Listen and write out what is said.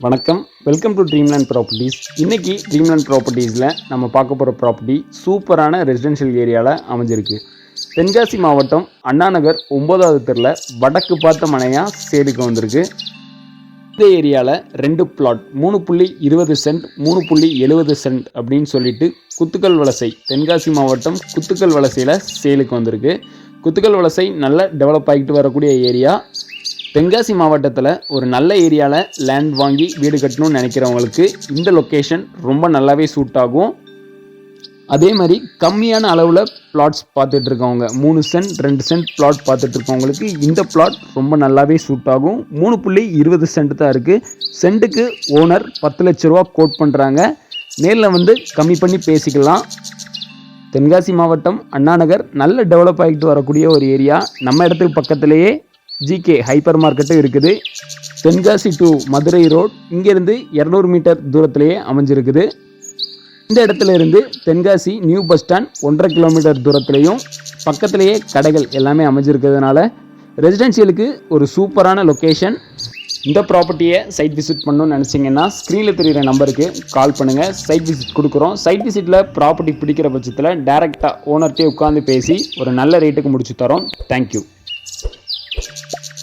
வணக்கம். Welcome to Dreamland properties இன்றைக்கி Dreamland ப்ராப்பர்ட்டிஸில் நம்ம பார்க்க போகிற ப்ராப்பர்ட்டி சூப்பரான ரெசிடென்ஷியல் ஏரியாவில் அமைஞ்சிருக்கு. தென்காசி மாவட்டம் அண்ணாநகர் ஒம்பதாவது தெருவில் வடக்கு பார்த்த மனையாக சேலுக்கு வந்திருக்கு. இந்த ஏரியாவில் ரெண்டு பிளாட் மூணு புள்ளி இருபது சென்ட் மூணு புள்ளி எழுபது சென்ட் அப்படின்னு சொல்லிட்டு குத்துக்கல் வலசை தென்காசி மாவட்டம் குத்துக்கல் வலசையில் சேலுக்கு வந்திருக்கு. குத்துக்கல் வலசை நல்ல டெவலப் ஆகிட்டு வரக்கூடிய ஏரியா தென்காசி மாவட்டத்தில் ஒரு நல்ல ஏரியாவில் லேண்ட் வாங்கி வீடு கட்டணும்னு நினைக்கிறவங்களுக்கு இந்த லொக்கேஷன் ரொம்ப நல்லாவே சூட் ஆகும். அதே மாதிரி கம்மியான அளவில் பிளாட்ஸ் பார்த்துட்டு இருக்கவங்க மூணு சென்ட் ரெண்டு சென்ட் பிளாட் பார்த்துட்டு இருக்கவங்களுக்கு இந்த பிளாட் ரொம்ப நல்லாவே சூட் ஆகும். மூணு புள்ளி இருபது சென்ட் தான் இருக்குது சென்ட்டுக்கு ஓனர் பத்து லட்ச ரூபா கோட் பண்ணுறாங்க நேரில் வந்து கம்மி பண்ணி பேசிக்கலாம். தென்காசி மாவட்டம் அண்ணாநகர் நல்ல டெவலப் ஆகிட்டு வரக்கூடிய ஒரு ஏரியா நம்ம இடத்துக்கு பக்கத்திலேயே ஜிகே ஹைப்பர் மார்க்கெட்டும் இருக்குது. தென்காசி டு மதுரை ரோட் இங்கேருந்து இரநூறு மீட்டர் தூரத்திலேயே அமைஞ்சிருக்குது. இந்த இடத்துல இருந்து தென்காசி நியூ பஸ் ஸ்டாண்ட் ஒன்றரை கிலோமீட்டர் தூரத்துலேயும் பக்கத்திலேயே கடைகள் எல்லாமே அமைஞ்சிருக்கிறதுனால ரெசிடென்ஷியலுக்கு ஒரு சூப்பரான லொக்கேஷன் இந்த ப்ராப்பர்ட்டியை சைட் விசிட் பண்ணணும்னு நினச்சிங்கன்னா ஸ்க்ரீனில் தெரிகிற நம்பருக்கு கால் பண்ணுங்கள் சைட் விசிட் கொடுக்குறோம். சைட் விசிட்டில் ப்ராப்பர்ட்டி பிடிக்கிற பட்சத்தில் டேரெக்டாக ஓனர்கிட்டே உட்காந்து பேசி ஒரு நல்ல ரேட்டுக்கு முடிச்சு தரோம். Thank you Thank you.